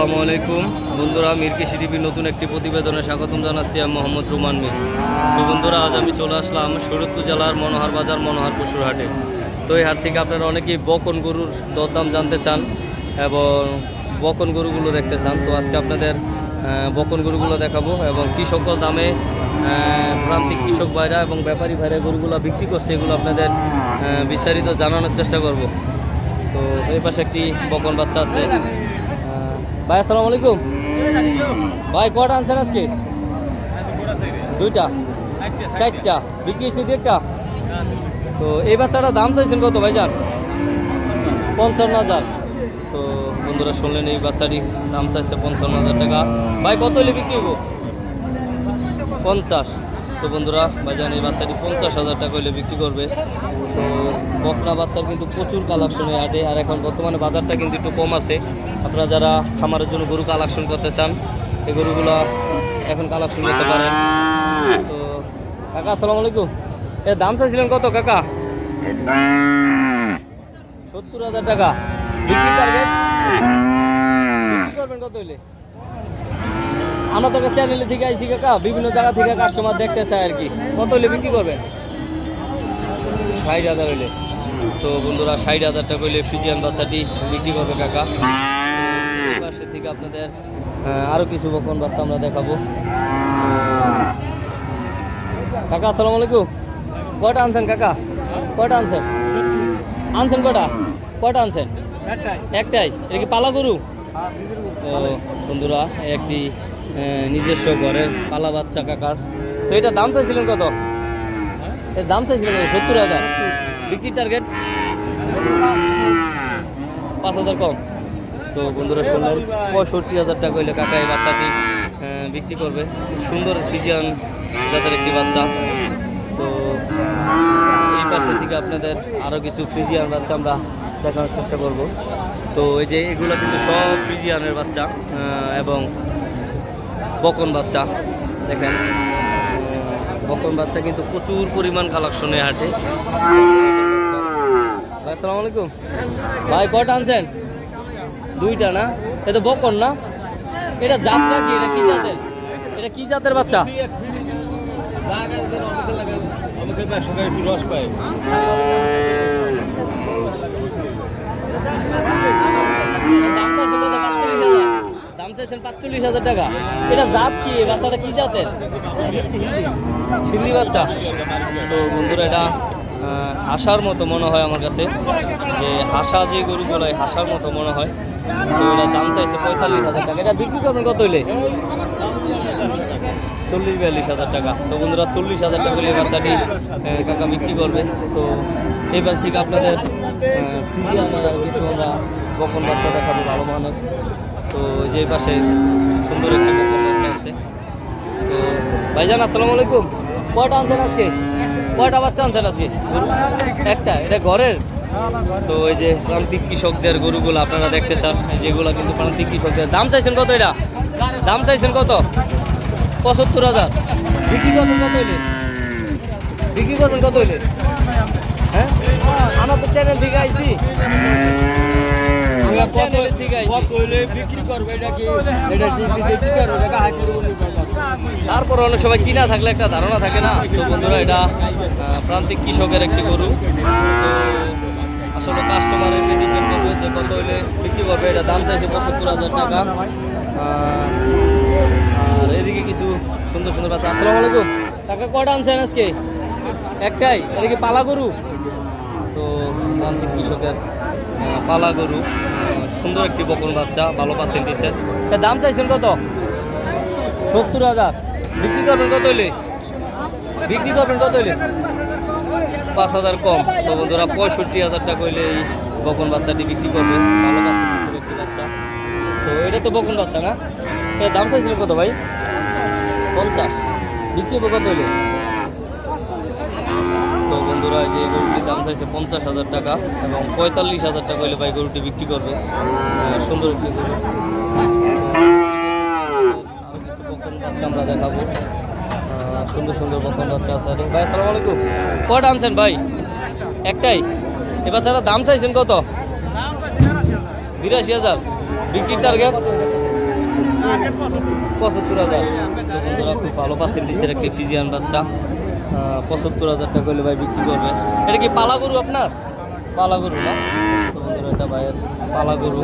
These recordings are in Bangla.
আসসালামু আলাইকুম। বন্ধুরা, মির কৃষি টিভির নতুন একটি প্রতিবেদনে স্বাগতম জানাচ্ছি আমি মোহাম্মদ রুমান মির। তো বন্ধুরা, আজ আমি চলে আসলাম শরৎপুর জেলার মনোহর বাজার, মনোহর পশুর হাটে। তো এই হাট থেকে আপনারা অনেকেই বকন গরুর দরদাম জানতে চান এবং বকন গরুগুলো দেখতে চান। তো আজকে আপনাদের বকন গরুগুলো দেখাবো এবং কী সকল দামে প্রান্তিক কৃষক ভাইরা এবং ব্যাপারী ভাইরা গরুগুলো বিক্রি করছে, এগুলো আপনাদের বিস্তারিত জানানোর চেষ্টা করব। তো এই পাশে একটি বকন বাচ্চা আছে। ভাই, আসসালামু আলাইকুম। ভাই কটা আনছেন আজকে? দুইটা। চারটা। বিক্রি হয়েছে একটা তো এই বাচ্চাটা দাম চাইছেন কত ভাই যান? পঞ্চান্ন হাজার। তো বন্ধুরা শুনলেন, এই বাচ্চাটির দাম চাইছে পঞ্চান্ন হাজার টাকা। ভাই, কত হলে বিক্রি হব পঞ্চাশ। তো বন্ধুরা ভাইজান এই বাচ্চাটি পঞ্চাশ হাজার টাকা হলে বিক্রি করবে। তো বকনা বাচ্চার কিন্তু প্রচুর কালেকশন হাটে আর এখন বর্তমানে বাজারটা কিন্তু একটু কম আছে। আপনারা যারা খামারের জন্য গরু কালেকশন করতে চান, এই গরুগুলো এখন কালেকশন করতে পারেন। তো, কাকা, আসসালামু আলাইকুম। এর দাম চাইছিলেন কত, কাকা? সত্তর হাজার টাকা। বিক্রি আমরা তো একটা চ্যানেলে থেকে আইসি কাকা। বিভিন্ন জায়গা থেকে কাস্টমার দেখতে চায় আর কি। কত হইলে বিক্রি করবেন? ষাট হাজার হইলে। তো বন্ধুরা, ষাট হাজার টাকা হইলে ফিজিয়ান বাচ্চাটি বিক্রি করবে, কাকা। পাশে থেকে আপনাদের আরও কিছু বকন বাচ্চা আমরা দেখাবো। কাকা, আসসালামু আলাইকুম। কয়টা আনছেন কাকা? কয়টা আনছেন? আনছেন কয়টা? কয়টা আনছেন? একটাই। এটা কি পালা গরু? বন্ধুরা একটি নিজস্ব ঘরের পালা বাচ্চা কাকার। তো এটা দাম চাইছিলেন কত? এর দাম চাইছিলেন কত? সত্তর হাজার। বিক্রি টার্গেট পাঁচ হাজার কম। তো বন্ধুরা শুনলেন, পঁয়ষট্টি হাজার টাকা হইলে কাকা এই বাচ্চাটি বিক্রি করবে। সুন্দর ফিজিয়ান জাতের একটি বাচ্চা। তো এই পাশে থেকে আপনাদের আরও কিছু ফিজিয়ান বাচ্চা আমরা দেখানোর চেষ্টা করব। তো এই যে এগুলো কিন্তু সব ফিজিয়ানের বাচ্চা এবং বকন বাচ্চা, দেখেন। বকন বাচ্চা কিন্তু প্রচুর পরিমাণ কালেকশনে হাটে। আসসালামু আলাইকুম। ভাই কটা আনছেন? দুইটা না? এটা বকন না? এটা জাতটা কি? এটা কি জাতের? এটা কি জাতের বাচ্চা? দাম চাইছেন কত? 45,000 দাম চাইছেন পাঁচচল্লিশ হাজার টাকা। এটা জাত কি? কি জাতের? বাচ্চা। বন্ধুরা এটা হাসার মতো মনে হয় আমার কাছে। যে হাসা যে গরুগুলো হাসার মতো মনে হয়। দাম চাইছে পঁয়তাল্লিশ হাজার টাকা। এটা বিক্রি করবেন কত হইলে? চল্লিশ, বিয়াল্লিশ হাজার টাকা। তো বন্ধুরা, চল্লিশ হাজার টাকা হলে বাচ্চাটি কাকা বিক্রি করবে। তো এই বাস থেকে আপনাদের ফ্রিজে আমরা কিছু আমরা বকন বাচ্চা দেখাবো, ভালো মানের। তো যে পাশে সুন্দর একটি বকন বাচ্চা আছে। তো ভাইজান, আসসালামু আলাইকুম। কয়টা আনছেন আজকে? কয়টা বাচ্চা আনছেন আজকে? একটা, এটা ঘরের? তো এই যে প্রান্তিক কৃষকদের গরুগুলো আপনারা দেখতে চান যেগুলো কিন্তু প্রান্তিক কৃষকদের। দাম চাইছেন কত এটা? দাম চাইছেন কত? পঁচাত্তর হাজার। বিক্রি করবেন কত হইলে? বিক্রি করবেন কত হইলে? হ্যাঁ? আমার তো চ্যানেল থেকে আইছি। আমার চ্যানেলের থেকে আইছি। কত হইলে বিক্রি করবে এটা কি? এটা কি দিতে কি করবে? এটা হাই করব তারপর অনেক সময় কিনা থাকলে একটা ধারণা থাকে না। তো বন্ধুরা এটা প্রান্তিক কৃষকের একটি গরু। আসলে কাস্টমারের ডিপেন্ড করবে যে কত হইলে বিক্রি করবে এটা দাম চাইছে পঁচাত্তর হাজার টাকা। আর এদিকে কিছু সুন্দর সুন্দর বাচ্চা। আসসালামু আলাইকুম। টাকা কটা আনছেন আজকে? একটাই এদিকে পালা গরু। তো প্রান্তিক কৃষকের পালা গরু। সুন্দর একটি বকন বাচ্চা ভালো পার্সেন্টেজের এর। দাম চাইছেন কত? সত্তর হাজার। বিক্রি করবেন কত হইলে? বিক্রি করবেন কত হইলে? পাঁচ হাজার কম। তো বন্ধুরা পঁয়ষট্টি হাজার টাকা হইলে এই বকন বাচ্চাটি বিক্রি করবে। ভালো পার্সেন্টেজের একটি বাচ্চা। তো এটা তো বকন বাচ্চা না? এর দাম চাইছিলেন কত ভাই? পঞ্চাশ। বিক্রি হবে কত হইলে? তো বন্ধুরা যে গরুটির দাম চাইছে পঞ্চাশ হাজার টাকা এবং পঁয়তাল্লিশ হাজার টাকা হইলে ভাই গরুটি বিক্রি করবে। সুন্দর একটি গরু। বাচ্চা আমরা দেখাবো। সুন্দর সুন্দর বকন বাচ্চা আছে। ভাই, আসসালামু আলাইকুম। কয়টা আনছেন ভাই? একটাই? এ বাচ্চাটার দাম চাইছেন কত? বিরাশি হাজার। বিক্রির টার্গেট পঁচাত্তর হাজার। বন্ধুরা, খুব ভালো পার্সেন্টেজের একটি ফিজিয়ান বাচ্চা। পঁচাত্তর হাজার টাকা হলে ভাই বিক্রি করবে। এটা কি পালা গরু আপনার? পালা গরু না? তো বন্ধুরা, এটা ভাইয়ের পালা গরু।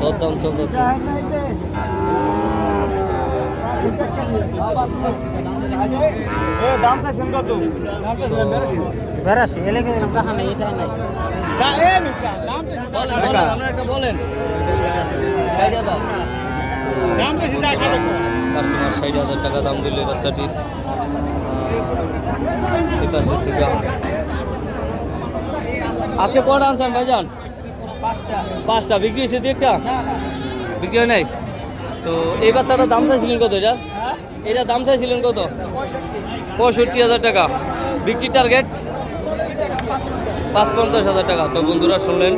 দরদাম চলতেছে। দাম চাইছেন কত? টাকা নাই এটা নাই। বলেন। কাস্টমার ষাট হাজার টাকা দাম দিল বাচ্চাটির। আজকে কটা আনছেন ভাইজান? পাঁচটা। পাঁচটা। বিক্রি হয়েছে দু একটা? বিক্রি হয় নাই? তো এই বাচ্চাটার দাম চাইছিলেন কত এটা? এটা দাম চাইছিলেন কত? পঁয়ষট্টি হাজার টাকা। বিক্রি টার্গেট পাঁচ পঞ্চাশ হাজার টাকা। তো বন্ধুরা শুনলেন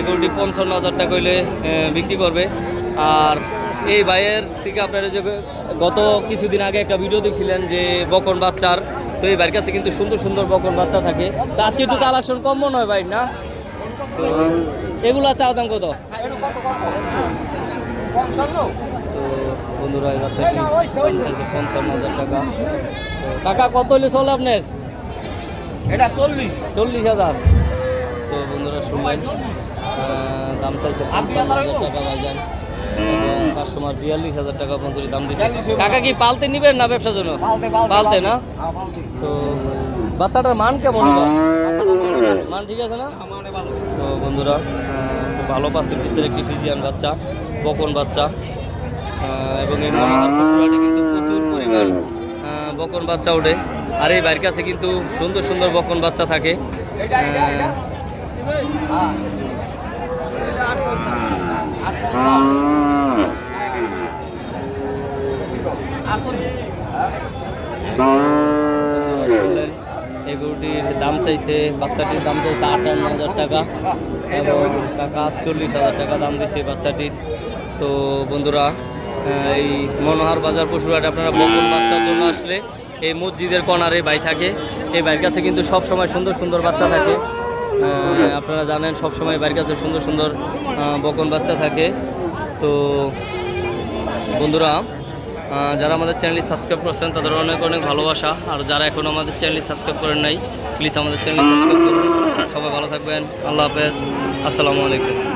এগুলোটি পঞ্চান্ন হাজার টাকা হইলে বিক্রি করবে। আর এই ভাইয়ের থেকে আপনারা যে গত কিছুদিন আগে একটা ভিডিও দেখছিলেন যে বকন বাচ্চার। তো এই ভাইয়ের কাছে কিন্তু সুন্দর সুন্দর বকন বাচ্চা থাকে। তো আজকে একটু কালেকশন কম মনে হয় ভাই, না? এগুলা চা দাম কত? তো বন্ধুরা এই বাচ্চা পঞ্চান্ন হাজার টাকা। তো টাকা কত হলে চলে আপনার? এটা চল্লিশ। চল্লিশ হাজার। তো বন্ধুরা শুনলেন দাম চাইছে পঞ্চান্ন হাজার টাকা ভাইজান। এবং কাস্টমার বিয়াল্লিশ হাজার টাকা পর্যন্ত দাম দিচ্ছে টাকা কি পালতে নিবেন না ব্যবসার জন্য? পালতে না? তো বাচ্চাটার মান কেমন মান ঠিক আছে না? তো বন্ধুরা খুব ভালো পার্সেন্টেজের একটি ফিজিয়ান বাচ্চা। বকন বাচ্চা এবং এই মনোহার পশুরাটি কিন্তু প্রচুর পরিমাণ বকন বাচ্চা ওঠে। আর এই বাড়ির কাছে কিন্তু সুন্দর সুন্দর বকন বাচ্চা থাকে। এই গরুটির দাম চাইছে বাচ্চাটির দাম চাইছে আটান্ন হাজার টাকা এবং টাকা আটচল্লিশ হাজার টাকা দাম দিচ্ছে বাচ্চাটির। তো বন্ধুরা এই মনোহার বাজার পশুরহাটে আপনারা বকন বাচ্চার জন্য আসলে এই মসজিদের কর্নারে বাই থাকে। এই বাইর কাছে কিন্তু সব সময় সুন্দর সুন্দর বাচ্চা থাকে। আপনারা জানেন সব সময় কাছে সুন্দর সুন্দর বকন বাচ্চা থাকে। তো বন্ধুরা যারা আমাদের চ্যানেলটি সাবস্ক্রাইব করছেন, তাদের অনেক অনেক ভালোবাসা। আর যারা এখনও আমাদের চ্যানেলটি সাবস্ক্রাইব করেন নাই প্লিজ আমাদের চ্যানেলটি সাবস্ক্রাইব করুন। সবাই ভালো থাকবেন। আল্লাহ হাফেজ। আসসালামু আলাইকুম।